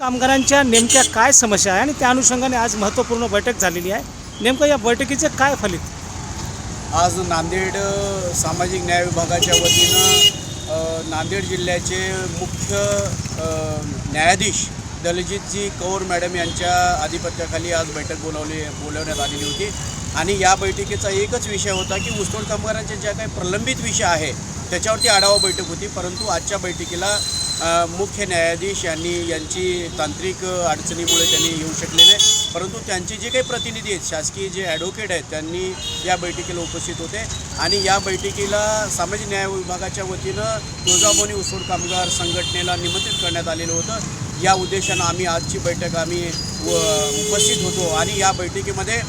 कामगारांच्या नेमक्या काय समस्या आहे आणि त्या अनुषंगाने आज महत्त्वपूर्ण बैठक झालेली आहे. नेमकं या बैठकीचे काय फलित? आज नांदेड सामाजिक न्याय विभागाच्या वतीनं नांदेड जिल्ह्याचे मुख्य न्यायाधीश दलजितजी कौर मॅडम यांच्या आधिपत्याखाली आज बैठक बोलावली बोलवण्यात आलेली होती. आणि या बैठकीचा एकच विषय होता की ऊसतोड कामगारांच्या ज्या काही प्रलंबित विषय आहे त्याच्यावरती आढावा बैठक होती. परंतु आजच्या बैठकीला मुख्य न्यायाधीश यांनी यांची तांत्रिक अडचणीमुळे त्यांनी येऊ शकले नाही. परंतु त्यांचे जे काही प्रतिनिधी आहेत शासकीय जे ॲडव्होकेट आहेत त्यांनी या बैठकीला उपस्थित होते. आणि या बैठकीला सामाजिक न्याय विभागाच्या वतीनं तुळजाभवानी उसोड कामगार संघटनेला निमंत्रित करण्यात आलेलं होतं. या उद्देशानं आम्ही आजची बैठक आम्ही व उपस्थित होतो. आणि या बैठकीमध्ये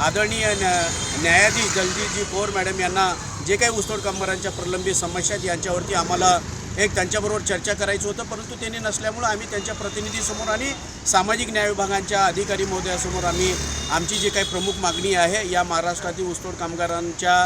आदरणीय न्या न्यायाधीश दलजीतजी कौर मॅडम यांना जे काही उसतोड कामगारांच्या प्रलंबित समस्या आहेत यांच्यावरती आम्हाला एक त्यांच्याबरोबर चर्चा करायचं होतं परंतु त्यांनी नसल्यामुळं आम्ही त्यांच्या प्रतिनिधीसमोर आणि सामाजिक न्याय विभागांच्या अधिकारी महोदयासमोर आम्ही आमची जी काही प्रमुख मागणी आहे या महाराष्ट्रातील ऊसतोड कामगारांच्या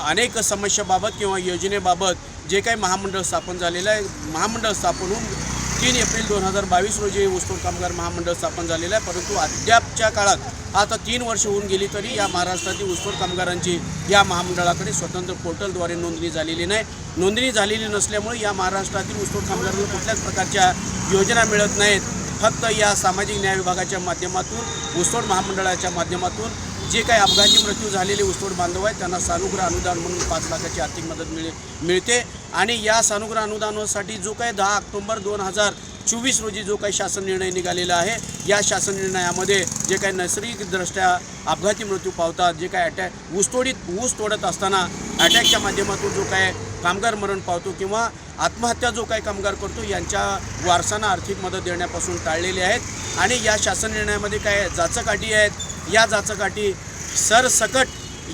अनेक समस्याबाबत किंवा योजनेबाबत जे काही महामंडळ स्थापन झालेलं आहे महामंडळ स्थापन होऊन तीन एप्रिल दोन हजार बावीस रोजी ऊसतोड कामगार महामंडळ स्थापन झालेलं आहे. परंतु अद्यापच्या काळात आता तीन वर्ष होऊन गेली तरी या महाराष्ट्रातील ऊसतोड कामगारांची या महामंडळाकडे स्वतंत्र पोर्टलद्वारे नोंदणी झालेली नाही. नोंदणी झालेली नसल्यामुळे या महाराष्ट्रातील ऊसतोड कामगारांना कुठल्याच प्रकारच्या योजना मिळत नाहीत. फक्त या सामाजिक न्याय विभागाच्या माध्यमातून ऊसतोड महामंडळाच्या माध्यमातून जे काही अपघाती मृत्यू झालेले ऊसतोड बांधव आहेत त्यांना सानुग्रह अनुदान म्हणून पाच लाखाची आर्थिक मदत मिळे मिळते. आणि या सानुग्रह अनुदानासाठी जो काही दहा ऑक्टोंबर दोन हजार चोवीस रोजी जो काही शासन निर्णय निघालेला आहे या शासन निर्णयामध्ये जे काही नैसर्गिकदृष्ट्या अपघाती मृत्यू पावतात जे काही अटॅक ऊसतोडीत ऊस तोडत असताना अटॅकच्या माध्यमातून जो काय कामगार मरण पावतो किंवा आत्महत्या जो काही कामगार करतो यांच्या वारसांना आर्थिक मदत देण्यापासून टाळलेले आहेत. आणि या शासन निर्णयामध्ये काय जाचकाठी आहेत या जाचकाठी सरसकट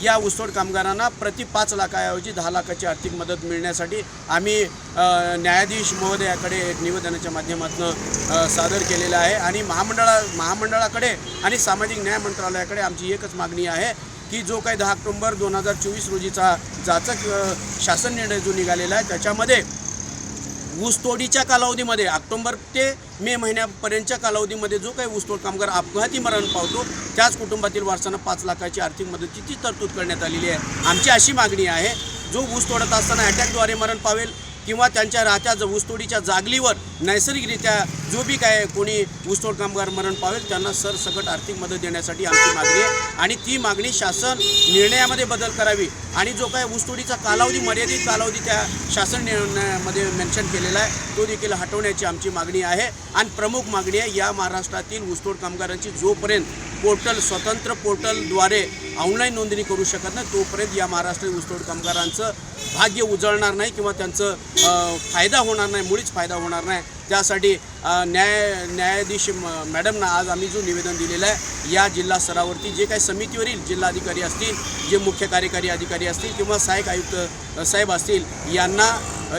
या ऊसतोड कामगारांना प्रति पाच लाखाऐवजी दहा लाखाची आर्थिक मदत मिळण्यासाठी आम्ही न्यायाधीश महोदयाकडे एक निवेदनाच्या माध्यमातून सादर केलेलं आहे. आणि महामंडळा महामंडळाकडे आणि सामाजिक न्याय मंत्रालयाकडे आमची एकच मागणी आहे की जो काही दहा ऑक्टोंबर दोन हजार चोवीस रोजीचा जाचक शासन निर्णय जो निघालेला आहे त्याच्यामध्ये ऊसतोडीच्या कालावधीमध्ये ऑक्टोंबर ते मे महिन्यापर्यंतच्या कालावधीमध्ये जो काही ऊसतोड कामगार अपघाती मरण पावतो त्याच कुटुंबातील वारसांना पाच लाखाची आर्थिक मदतीची तरतूद करण्यात आलेली आहे. आमची अशी मागणी आहे जो ऊस तोडत असताना अटॅकद्वारे मरण पावेल किंवा त्यांच्या राहत्या ज- ऊसतोडीच्या जागलीवर नैसर्गिकरित्या जो बी काय कोणी ऊसतोड कामगार मरण पावेल त्यांना सरसकट आर्थिक मदत देण्यासाठी आमची मागणी आहे. आणि ती मागणी शासन निर्णयामध्ये बदल करावी. आणि जो काय ऊसतोडीचा कालावधी मर्यादित कालावधी त्या शासन निर्णयामध्ये मेन्शन केलेला आहे तो देखील हटवण्याची आमची मागणी आहे. आणि प्रमुख मागणी आहे या महाराष्ट्रातील ऊसतोड कामगारांची जोपर्यंत पोर्टल स्वतंत्र पोर्टलद्वारे ऑनलाईन नोंदणी करू शकत नाही तोपर्यंत या महाराष्ट्रातील ऊसतोड कामगारांचं भाग्य उजळणार नाही किंवा त्यांचं फायदा होणार नाही मुळीच फायदा होणार नाही. त्यासाठी न्याय न्यायाधीश म- मॅडमना आज आम्ही जो निवेदन दिलेलं आहे या जिल्हा स्तरावरती जे काही समितीवरील जिल्हाधिकारी असतील जे मुख्य कार्यकारी अधिकारी असतील किंवा सहाय्यक आयुक्त साहेब असतील यांना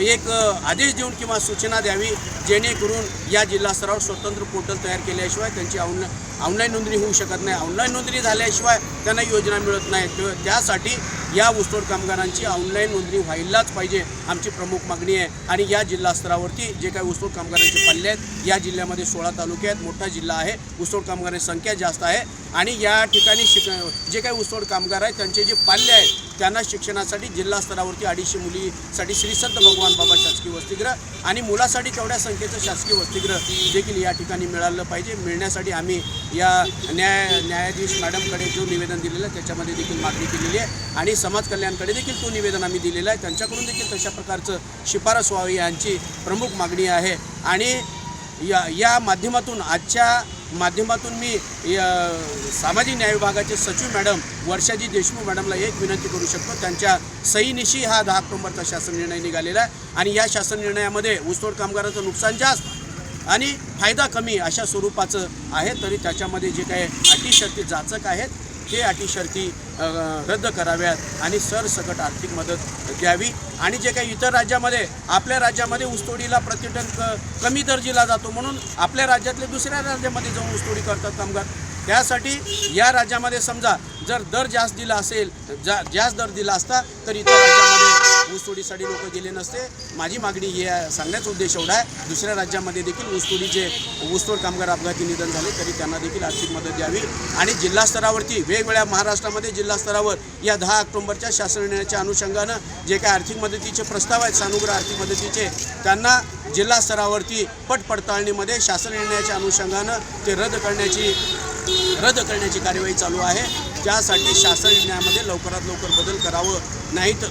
एक आदेश देऊन किंवा सूचना द्यावी जेणेकरून या जिल्हा स्तरावर स्वतंत्र पोर्टल तयार केल्याशिवाय त्यांची ऑनलाईन ऑनलाईन नोंदणी होऊ शकत नाही. ऑनलाईन नोंदणी झाल्याशिवाय त्यांना योजना मिळत नाही. त्यासाठी या ऊसतोड कामगारांची ऑनलाईन नोंदणी व्हायलाच पाहिजे आमची प्रमुख मागणी आहे. आणि या जिल्हा स्तरावरती जे काही ऊसतोड कामगारांचे पल्ले आहेत या जिल्ह्यामध्ये सोळा तालुके आहेत मोठा जिल्हा आहे. ऊसतोड कामगारांची संख्या जास्त आहे. आणि या ठिकाणी शिक जे काही ऊसतोड कामगार आहेत त्यांचे जे पाल्य आहेत त्यांना शिक्षणासाठी जिल्हा स्तरावरती अडीचशे मुलीसाठी श्री संत भगवान बाबा शासकीय वसतिगृह आणि मुलासाठी तेवढ्या संख्येचं शासकीय वसतिगृह देखील या ठिकाणी मिळालं पाहिजे. मिळण्यासाठी आम्ही या न्याय न्यायाधीश मॅडमकडे जो निवेदन दिलेलं आहे त्याच्यामध्ये देखील मागणी केलेली आहे. आणि समाज कल्याणकडे देखील तो निवेदन आम्ही दिलेलं आहे. त्यांच्याकडून देखील तशा प्रकारचं शिफारस व्हावी यांची प्रमुख मागणी आहे. आणि या या माध्यमातून आजच्या माध्यमातून मी सामाजिक न्याय विभागाचे सचिव मॅडम वर्षाजी देशमुख मॅडमला एक विनंती करू शकतो. त्यांच्या सहीनिशी हा दहा ऑक्टोबरचा शासन निर्णय निघालेला आहे. आणि या शासन निर्णयामध्ये ऊसतोड कामगाराचं नुकसान जास्त आणि फायदा कमी अशा स्वरूपाचं आहे. तरी त्याच्यामध्ये जे काही अटी शर्ती जाचक आहेत ते अटी शर्ती रद्द कराव्यात आणि सरसकट आर्थिक मदत द्यावी. आणि जे काही इतर राज्यामध्ये आपल्या राज्यामध्ये ऊसतोडीला प्रतिटन क कमी दर्जीला जातो म्हणून आपल्या राज्यातले दुसऱ्या राज्यामध्ये जाऊन ऊसतोडी करतात कामगार. त्यासाठी या राज्यामध्ये समजा जर दर जास्त दिला असेल जा जास्त दर दिला असता तर इतर राज्यामध्ये ऊसतोडीसाठी लोक गेले नसते. माझी मागणी ही सांगण्याचा उद्देश एवढा आहे. दुसऱ्या राज्यामध्ये देखील ऊसतोडीचे ऊसतोड कामगार अपघाती निधन झाले तरी त्यांना देखील आर्थिक मदत द्यावी. आणि जिल्हा स्तरावरती वेगवेगळ्या महाराष्ट्रामध्ये जिल्हा स्तरावर या दहा ऑक्टोबरच्या शासन निर्णयाच्या अनुषंगानं जे काही आर्थिक मदतीचे प्रस्ताव आहेत सानुग्रह आर्थिक मदतीचे त्यांना जिल्हा स्तरावरती पट पडताळणीमध्ये शासन निर्णयाच्या अनुषंगानं ते रद्द करण्याची रद्द करण्याची कार्यवाही चालू आहे. त्यासाठी शासन निर्णयामध्ये लवकरात लवकर बदल करावं नाही तर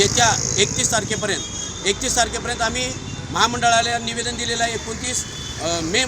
येत्या एकतीस तारखेपर्यंत एकतीस तारखेपर्यंत आम्ही महामंडळाला निवेदन दिलेलं आहे एकोणतीस. मे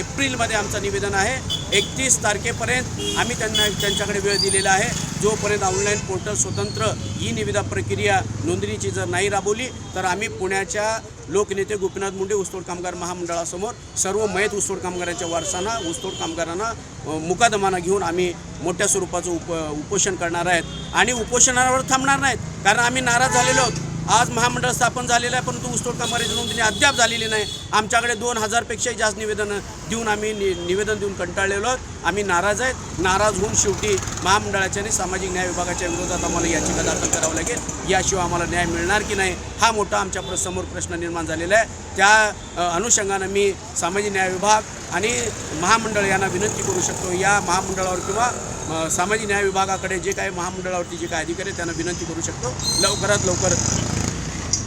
एप्रिलमध्ये आमचं निवेदन आहे. एकतीस तारखेपर्यंत आम्ही त्यांना त्यांच्याकडे वेळ दिलेला आहे. जोपर्यंत ऑनलाईन पोर्टल स्वतंत्र ई निविदा प्रक्रिया नोंदणीची जर नाही राबवली तर आम्ही पुण्याच्या लोकनेते गोपीनाथ मुंडे ऊसतोड कामगार महामंडळासमोर सर्व मयत ऊसतोड कामगारांच्या वारसांना ऊसतोड कामगारांना मुकादमाना घेऊन आम्ही मोठ्या स्वरूपाचं उप उपोषण करणार आहेत. आणि उपोषणावर थांबणार नाहीत कारण आम्ही नाराज झालेलो आहोत. आज महामंडळ स्थापन झालेलं आहे परंतु ऊसतोड कामगारांची नोंदणी अद्याप झालेली नाही. आमच्याकडे दोन हजारपेक्षाही जास्त निवेदनं देऊन आम्ही नि निवेदन देऊन कंटाळलेलो आहोत. आम्ही नाराज आहेत. नाराज होऊन शेवटी महामंडळाच्या आणि सामाजिक न्याय विभागाच्या विरोधात आम्हाला याचिका दाखल करावं लागेल. याशिवाय आम्हाला न्याय मिळणार की नाही हा मोठा आमच्यासमोर प्रश्न निर्माण झालेला आहे. त्या अनुषंगानं मी सामाजिक न्याय विभाग आणि महामंडळ यांना विनंती करू शकतो. या महामंडळावर किंवा सामाजिक न्याय विभागाकडे जे काही महामंडळावरती जे काही अधिकारी आहेत त्यांना विनंती करू शकतो. लवकरात लवकर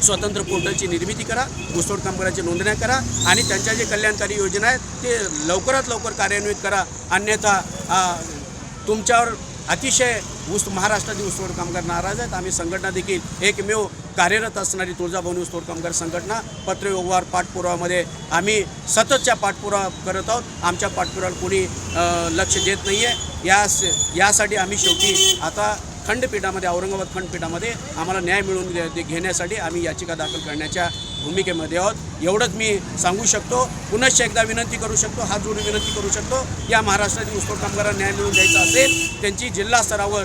स्वतंत्र पोर्टलची निर्मिती करा ऊसतोड कामगारांची नोंदण्या करा आणि त्यांच्या जे कल्याणकारी योजना आहेत ते लवकरात लवकर कार्यान्वित करा. अन्यथा तुमच्यावर अतिशय ऊस महाराष्ट्रातील ऊसतोड कामगार नाराज आहेत. आम्ही संघटना देखील एकमेव कार्यरत असणारी तुळजाभवनी ऊसतोड कामगार संघटना पत्रव्यवहार पाठपुरावामध्ये आम्ही सततच्या पाठपुरावा करत आहोत. आमच्या पाठपुरावर कोणी लक्ष देत नाही आहे यास यासाठी आम्ही शेवटी आता खंडपीठामध्ये औरंगाबाद खंडपीठामध्ये आम्हाला न्याय मिळवून दे- घेण्यासाठी आम्ही याचिका दाखल करण्याच्या भूमिकेमध्ये आहोत. एवढंच मी सांगू शकतो. पुनश्च एकदा विनंती करू शकतो हात जोडून विनंती करू शकतो या महाराष्ट्रातील ऊसतोड कामगारांना न्याय मिळवून द्यायचा असेल त्यांची जिल्हा स्तरावर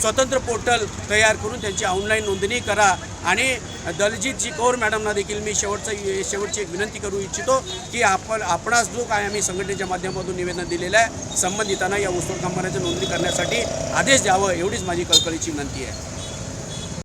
स्वतंत्र पोर्टल तयार करून त्यांची ऑनलाईन नोंदणी करा आणि दलजीतजी कौर मॅडमना देखील मी शेवटचं शेवटची एक विनंती करू इच्छितो की आपण आपणास जो काय आम्ही संघटनेच्या माध्यमातून निवेदन दिलेलं आहे संबंधितांना या ऊसतोड कंपन्याची नोंदणी करण्यासाठी आदेश द्यावं एवढीच माझी कळकळीची विनंती आहे.